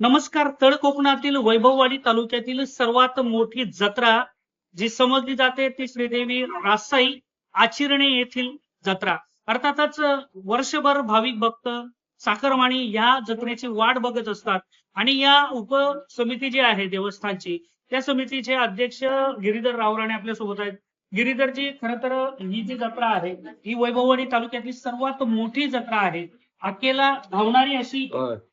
नमस्कार तळ कोकणातील वैभववाडी तालुक्यातील सर्वात मोठी जत्रा जी समजली जाते ती श्रीदेवी रासाई आचिरणे येथील जत्रा. अर्थातच वर्षभर भाविक भक्त साखरमाणी या जत्रेची वाट बघत असतात आणि या उपसमिती जी आहे देवस्थानची त्या समितीचे अध्यक्ष गिरीधर रावराणे आपल्यासोबत आहेत. गिरीधरजी खर तर ही जी जत्रा आहे ही वैभववाडी तालुक्यातली सर्वात मोठी जत्रा आहे. अकेला धावणारी अशी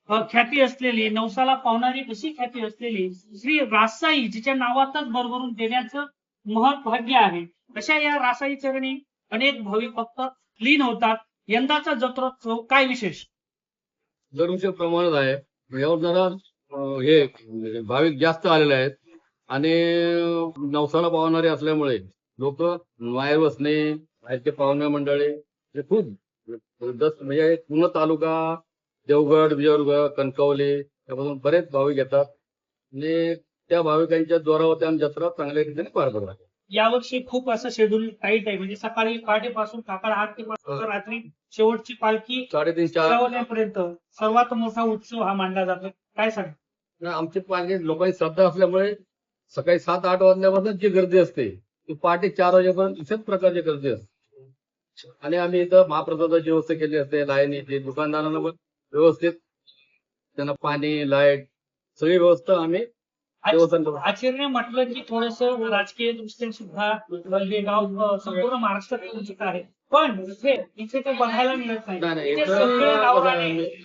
ख्याती असलेली नवसाला पावणारी अशी ख्याती असलेली श्री रासाई जिच्या नावातच भरभरून देण्याचं महत् भाग्य आहे. अशा या रासाई चरणी अनेक भाविक भक्त लीन होतात. यंदाचा जत्रोत्सव काय विशेष? दरवर्षी प्रमाणात आहे. यावर जरा हे म्हणजे भाविक जास्त आलेले आहेत. आणि नवसाला पावणारे असल्यामुळे लोक बाहेर बसणे बाहेरचे पाहुणे मंडळी हे खूप दस म्हणजे पूर्ण तालुका देवगड विजयदुर्ग कणकवली यापासून बरेच भाविक येतात. आणि त्या भाविकांच्या जोरावरती आम्ही जत्रा चांगल्या रीतीने पार पडतो यावर्षी खूप असं शेड्यूल टाईट आहे. म्हणजे सकाळी पहाटेपासून काकड आरती पासून तर रात्री शेवटची पालखी साडेतीन चार. पर्यंत सर्वात मोठा उत्सव हा मानला जातो. काय सांग आमची पालखी लोकांची श्रद्धा असल्यामुळे सकाळी सात आठ वाजल्यापासून जी गर्दी असते ती पहाटे चार वाजेपर्यंत इथेच प्रकारची गर्दी असते. आणि आम्ही इथं महाप्रसादाची व्यवस्था केली असते लाईनीची दुकानदारांना पण व्यवस्थित त्यांना पाणी लाइट सगळी व्यवस्था आम्ही आचरणे म्हटलं की थोडस राजकीय दृष्ट्या सुद्धा गाव संपूर्ण महाराष्ट्रात आहे. पण इथे इथे ते बघायला मिळत नाही. इथे सगळे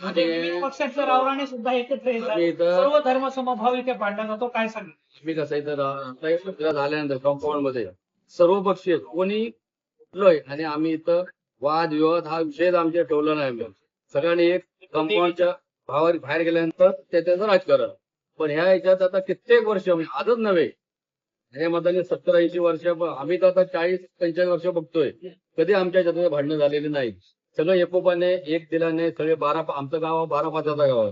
म्हणजे विविध सुद्धा एकत्र येतात. सर्व धर्म समभाव इथे पाडला जातो काय सांगा मी कसं इथं झाल्यानंतर कंपाऊंडमध्ये सर्व पक्षी. कोणी कुठलंय आणि आम्ही इथं वाद विवाद हा विषयच आमच्या ठेवला नाही आम्ही. सगळ्यांनी एक कंपाऊंडच्या भावावर बाहेर गेल्यानंतर ते त्याचं राजकारण. पण ह्या ह्याच्यात आता कित्येक वर्ष म्हणजे आजच नव्हे. ह्या मताने सत्तर ऐंशी वर्ष आम्ही तर आता चाळीस पंचेचाळीस वर्ष बघतोय. कधी आमच्या याच्यात भांडणं झालेली नाही. सगळं एकोपाने एक दिलाने सगळे बारा आमचं गाव बारा पाचाचा गाव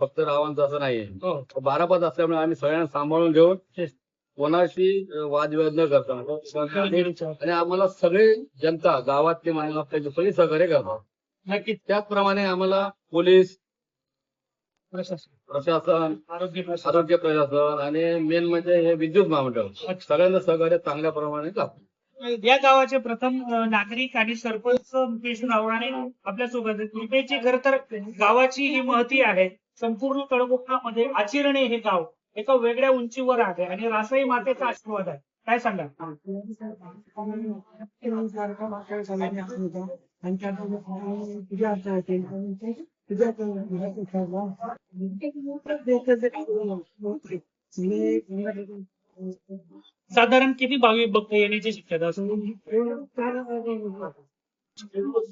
फक्त रावांचं असं नाहीये. हो. बारा पाच असल्यामुळे आम्ही सगळ्यांना सांभाळून घेऊन कोणाशी वादविवाद न करता आणि आम्हाला सगळे जनता गावातली माणसं आपल्याची सगळी सहकार्य करतात. नक्कीच. त्याचप्रमाणे आम्हाला पोलीस प्रशासन. आरोग्य प्रशासन. आणि मेन म्हणजे हे विद्युत महामंडळ. सगळ्यांना सहकार्य चांगल्या प्रमाणे लागतं या गावाचे प्रथम नागरिक आणि सरपंच मुकेश रावणाने आपल्यासोबत. मुंबईची खर तर गावाची ही महती आहे. संपूर्ण तळकोकणामध्ये आचिरणे हे गाव. एका वेगळ्या उंचीवर आहे आणि रासाई मातेचा आशीर्वाद आहे. काय सांगा साधारण किती भाविक भक्त येण्याची शक्यता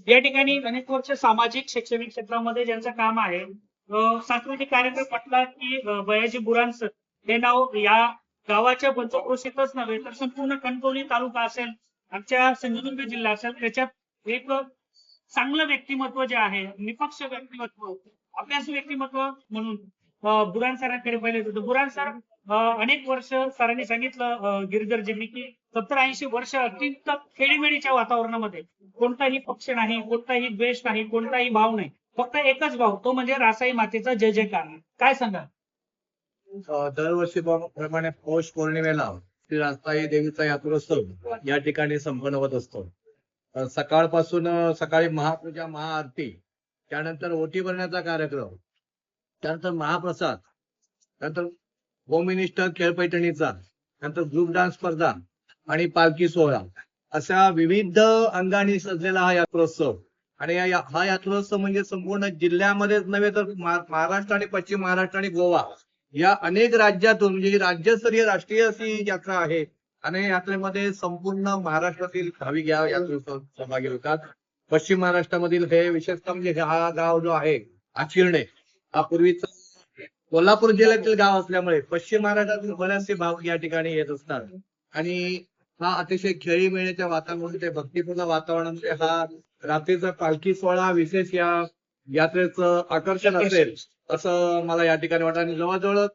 या ठिकाणी अनेक वर्ष सामाजिक शैक्षणिक क्षेत्रामध्ये ज्यांचं काम आहे सांस्कृतिक कार्यक्रम म्हटला की बयाजी बुरांसर हे नाव या गावाच्या पंचक्रोशीतच नव्हे तर संपूर्ण कणकवली तालुका असेल आमच्या सिंधुदुर्ग जिल्हा असेल त्याच्यात एक चांगलं व्यक्तिमत्व जे आहे निपक्ष व्यक्तिमत्व अभ्यास व्यक्तिमत्व म्हणून बुरान सरांकडे पहिले होते बुरान सर अनेक वर्ष सरांनी सांगितलं गिरिधरजींनी की सत्तर ऐंशी वर्ष अत्यंत खेळीमेळीच्या वातावरणामध्ये कोणताही पक्ष नाही कोणताही द्वेष नाही कोणताही भाव नाही. फक्त एकच भाव तो म्हणजे रासाई मातेचा जय जयकार. काय सांगा? दरवर्षी प्रमाणे पौष पौर्णिमेला श्री रासाई देवीचा यात्रोत्सव या ठिकाणी संपन्न होत असतो. सकाळपासून सकाळी महापूजा महाआरती त्यानंतर ओटी भरण्याचा कार्यक्रम त्यानंतर महाप्रसाद नंतर होममिनिस्टर खेळ पैठणीचा नंतर ग्रुप डान्स स्पर्धा आणि पालखी सोहळा अशा विविध अंगाने सजलेला हा यात्रोत्सव. आणि हा यात्रोत्सव म्हणजे संपूर्ण जिल्ह्यामध्येच नव्हे तर महाराष्ट्र आणि पश्चिम महाराष्ट्र आणि गोवा या अनेक राज्यातून म्हणजे राज्यस्तरीय राष्ट्रीय अशी यात्रा आहे. आणि यात्रेमध्ये संपूर्ण महाराष्ट्रातील भाविक या यात्रेत सहभागी होतात. पश्चिम महाराष्ट्रामधील हे विशेषतः म्हणजे हा गाव जो आहे आचिरणे हा पूर्वीचा कोल्हापूर जिल्ह्यातील गाव असल्यामुळे पश्चिम महाराष्ट्रातील बरेचसे भाव या ठिकाणी येत असतात. आणि हा अतिशय खेळी मिळण्याच्या वातावरण ते भक्तीपूर्ण वातावरणामध्ये हा रात्रीचा पालखी सोहळा विशेष या यात्रेचं आकर्षण असेल असं मला या ठिकाणी वाटतं. आणि जवळजवळ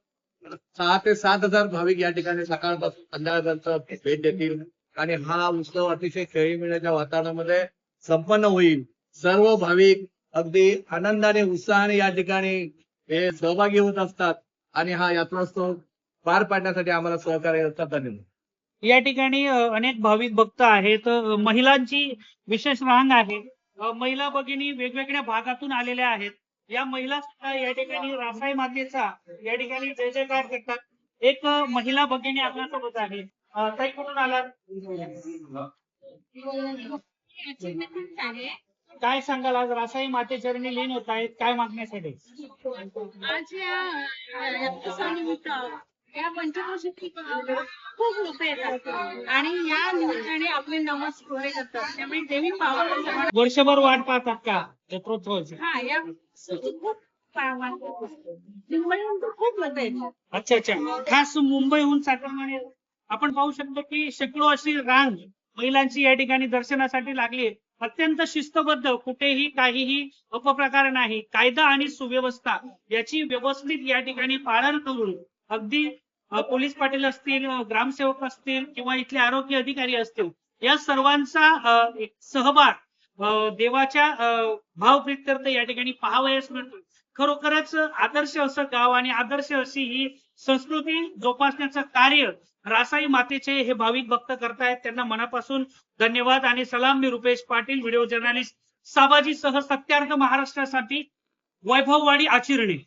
सहा ते सात हजार भाविक या ठिकाणी सकाळपासून संध्याकाळपर्यंत भेट देतील. आणि हा उत्सव अतिशय खेळी मिळण्याच्या वातावरणामध्ये संपन्न होईल. सर्व भाविक अगदी आनंदाने उत्साहाने या ठिकाणी हे सहभागी होत असतात. आणि हा यात्रोत्सव पार पाडण्यासाठी आम्हाला सहकार्य करतात. धन्यवाद. या ठिकाणी अनेक भाविक भक्त आहेत. महिलांची विशेष रांग आहे. महिला भगिनी वेगवेगळ्या भागातून आलेल्या आहेत. या महिला सुद्धा या ठिकाणी रासाई मातेचा या ठिकाणी जय जयकार करतात. एक महिला भगिनी आपल्यासोबत आहे. ताई कुठून आलात? काय सांगाल आज? रासाई मातेचरणी लीन होत आहेत. काय मागण्यासाठी? आज या पंचक्रोशीतील खूप लोक येतात. आणि या निमित्ताने आपले पुरे करतात त्यामुळे देवी पावन वर्षभर वाट पाहतात का? जत्रोत्सवाची हा या खूप पावन मुंबईहून तर खूप लोक येतात. अच्छा अच्छा. खास मुंबईहून आपण पाहू शकतो की शेकडो अशी रांग महिलांची या ठिकाणी दर्शनासाठी लागली आहे. अत्यंत शिस्तबद्ध कुठेही काहीही अपप्रकार नाही. कायदा आणि सुव्यवस्था याची व्यवस्थित या ठिकाणी पालन करून अगदी पोलीस पाटील असतील ग्रामसेवक असतील किंवा इथले आरोग्य अधिकारी असतील या सर्वांचा एक सहभाग देवाच्या भावप्रित्यर्थ या ठिकाणी पाहावयास मिळतो. खरोखरच आदर्श असं गाव आणि आदर्श अशी ही संस्कृती जोपासण्याचं कार्य रासाई मातेचे हे भाविक भक्त करतायत. त्यांना मनापासून धन्यवाद आणि सलाम. मी रुपेश पाटील व्हिडिओ जर्नलिस्ट साबाजी सह सत्यार्थ महाराष्ट्रासाठी वैभववाडी आचिरणे.